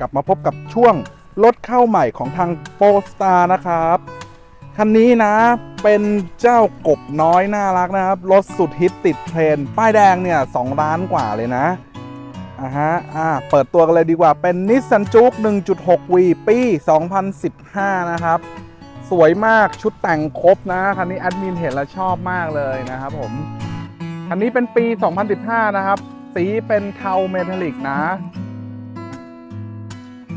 กลับมาพบกับช่วงรถเข้าใหม่ของทางโปสตาร์นะครับ คันนี้นะเป็นเจ้ากบน้อยน่ารักนะครับ รถสุดฮิตติดเทรนป้ายแดงเนี่ย2ล้านกว่าเลยนะอ่าฮะอ่าเปิดตัวกันเลยดีกว่าเป็นนิสสันจุก 1.6V ปี 2015 นะครับ สวยมากชุดแต่งครบนะ คันนี้แอดมินเห็นแล้วชอบมากเลยนะครับผม คันนี้เป็นปี 2015 นะครับ สีเป็นเทาเมทัลลิกนะ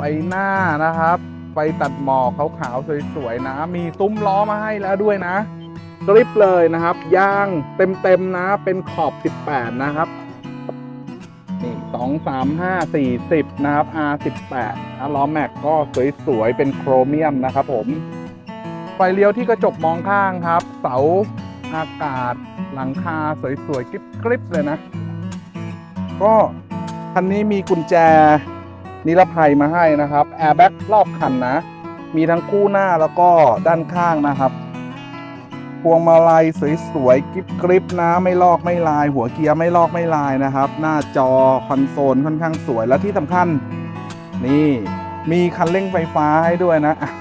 ไปหน้านะครับ ไปตัดหมอกขาวๆสวยๆนะ มีซุ้มล้อมาให้แล้วด้วยนะกริปเลยนะครับยางเต็มๆนะ เป็นขอบ 18 นะครับนี่สองสามห้าสี่สิบนะครับ R18 นะล้อแม็กก็สวยๆเป็นโครเมียมนะครับผม ไฟเลี้ยวที่กระจกมองข้างครับ เสาอากาศหลังคาสวยๆกริบๆเลยนะ ก็คันนี้มีกุญแจ นิรภัยมาให้นะครับแอร์แบ็กรอบคันนะ มีทั้งคู่หน้าแล้วก็ด้านข้างนะครับพวงมาลัยสวยๆกริบกริบนะไม่ลอกไม่ลาย หัวเกียร์ไม่ลอกไม่ลายนะครับ หน้าจอคอนโซลค่อนข้างสวยแล้วที่สำคัญ นี่มีคันเร่งไฟฟ้าให้ด้วยนะะ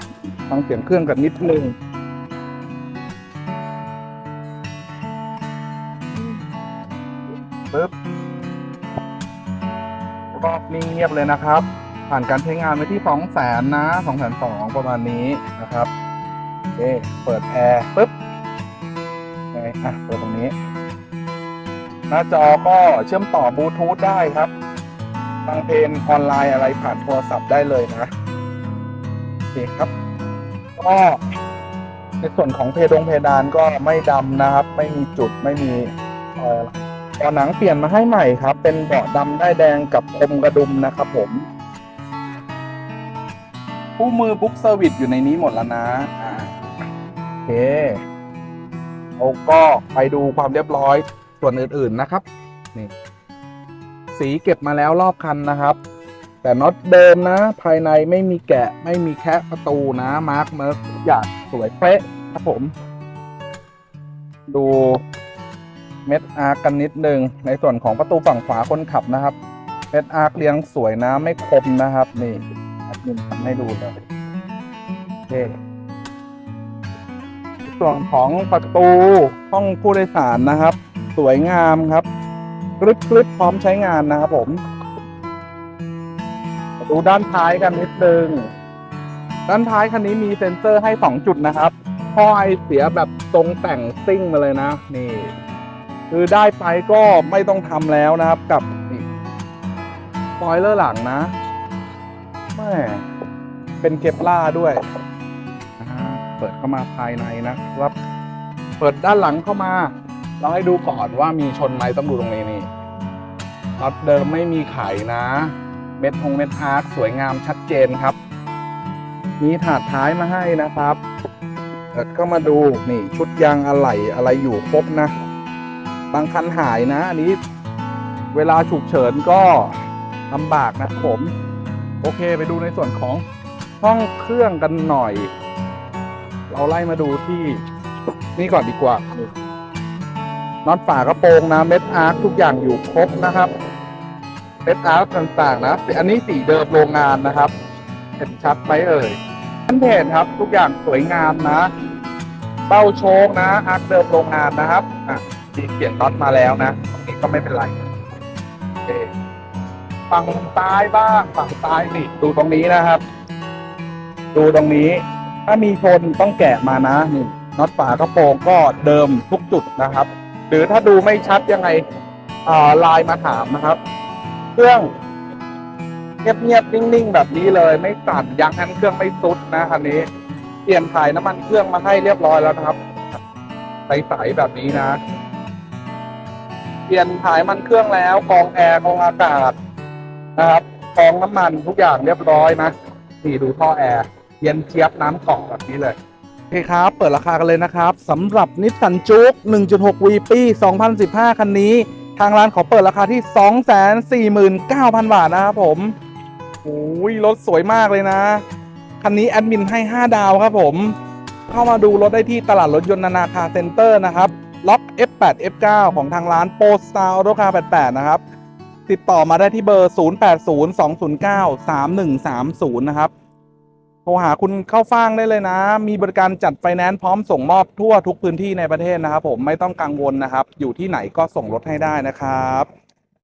ฟังเสียงเครื่องกันนิดนึงปึ๊บ รอบนี้เงียบเลยนะครับ ผ่านการใช้งานไปที่2 0 0แสนนะ2 2 0 0 0ประมาณนี้นะครับโอเคเปิดแอร์ปึ๊บไงอะเปิดตรงนี้ หน้าจอก็เชื่อมต่อบลูทูธได้ครับฟังเพลงออนไลน์อะไรผ่านโทรศัพท์ได้เลยนะโอเคครับก็ในส่วนของเพดงเพดานก็ไม่ดำนะครับ ไม่มีจุดไม่มีเอ่อ เบาะหนังเปลี่ยนมาให้ใหม่ครับ เป็นเบาะดำได้แดงกับคมกระดุมนะครับผมคู่มือบุ๊กเซอร์วิสอยู่ในนี้หมดแล้วนะอ่าโอเคเราก็ไปดูความเรียบร้อยส่วนอื่นๆนะครับนี่สีเก็บมาแล้วรอบคันนะครับ แต่น็อตเดิมนะ ภายในไม่มีแกะไม่มีแคะประตูนะมาร์กเมิร์กอย่างสวยเป๊ะครับผม ดู เม็ดอาร์กกันนิดนึง ในส่วนของประตูฝั่งขวาคนขับนะครับ เม็ดอาร์กเรียงสวยนะไม่คมนะครับ นี่แอดมินทำให้ดูเลยโอเคส่วนของประตูห้องผู้โดยสารนะครับ สวยงามครับกริบกริบพร้อมใช้งานนะครับผม ดูด้านท้ายกันนิดนึง ด้านท้ายคันนี้มีเซ็นเซอร์ให้ 2 จุดนะครับท่อไอเสียแบบทรงแต่งซิ่งมาเลยนะ นี่ คือได้ไปก็ไม่ต้องทำแล้วนะครับกับนี่ปอยเลอร์หลังนะแม่เป็นเคปล่าด้วยอ่าเปิดเข้ามาภายในนะครับ เปิดด้านหลังเข้ามา เราให้ดูก่อนว่ามีชนไหมต้องดูตรงนี้นี่น็อตเดิมไม่มีไขนะ เม็ดทงเม็ดอาร์คสวยงามชัดเจนครับ มีถาดท้ายมาให้นะครับเปิดเข้ามาดูนี่ชุดยางอะไหล่อะไรอยู่ครบนะ บางคันหายนะ อันนี้เวลาฉุกเฉินก็ลำบากนะผม โอเคไปดูในส่วนของห้องเครื่องกันหน่อย เราไล่มาดูที่นี่ก่อนดีกว่าน็อตฝากระโปรงนะเม็ดอาร์คทุกอย่างอยู่ครบนะครับเม็ดอาร์คต่างๆ นะ อันนี้สีเดิมโรงงานนะครับเห็นชัดไหมเอ่ยอันเพจครับ ทุกอย่างสวยงามนะเบ้าโชคนะอาร์คเดิมโรงงานนะครับอะ มีเปลี่ยนน็อตมาแล้วนะตรงนี้ก็ไม่เป็นไรโอเคฝั่งซ้ายบ้างฝั่งซ้ายนี่ดูตรงนี้นะครับ ดูตรงนี้ ถ้ามีชนต้องแกะมานะนี่น็อตฝากระโปรงก็เดิมทุกจุดนะครับ หรือถ้าดูไม่ชัดยังไงอ่าไลน์มาถามนะครับ เครื่องเงียบๆนิ่งๆ แบบนี้เลย ไม่สั่นยางแฮนเครื่องไม่ซุดนะคันนี้ เปลี่ยนถ่ายน้ำมันเครื่องมาให้เรียบร้อยแล้วนะครับ ใสๆแบบนี้นะ เปลี่ยนถ่ายมันเครื่องแล้วกองแอร์กองอากาศนะครับกองน้ำมันทุกอย่างเรียบร้อยนะนี่ดูท่อแอร์เย็นเจี๊ยบน้ำเกาะแบบนี้เลยโอเคครับ เปิดราคากันเลยนะครับสำหรับนิสสันจุก 1.6 V ปี 2015 คันนี้ ทางร้านขอเปิดราคาที่ 249,000 บาทนะครับผมโอ้ยรถสวยมากเลยนะ คันนี้แอดมินให้ 5 ดาวครับผม เข้ามาดูรถได้ที่ตลาดรถยนต์นานาคาเซ็นเตอร์นะครับ ล็อก F8 F9 ของทางร้านโปสตาร์ออโตคา88 นะครับ ติดต่อมาได้ที่เบอร์ 0802093130 นะครับ โทรหาคุณเข้าฟ่างได้เลยนะ มีบริการจัดไฟแนนซ์พร้อมส่งมอบทั่วทุกพื้นที่ในประเทศนะครับผมไม่ต้องกังวลนะครับ อยู่ที่ไหนก็ส่งรถให้ได้นะครับ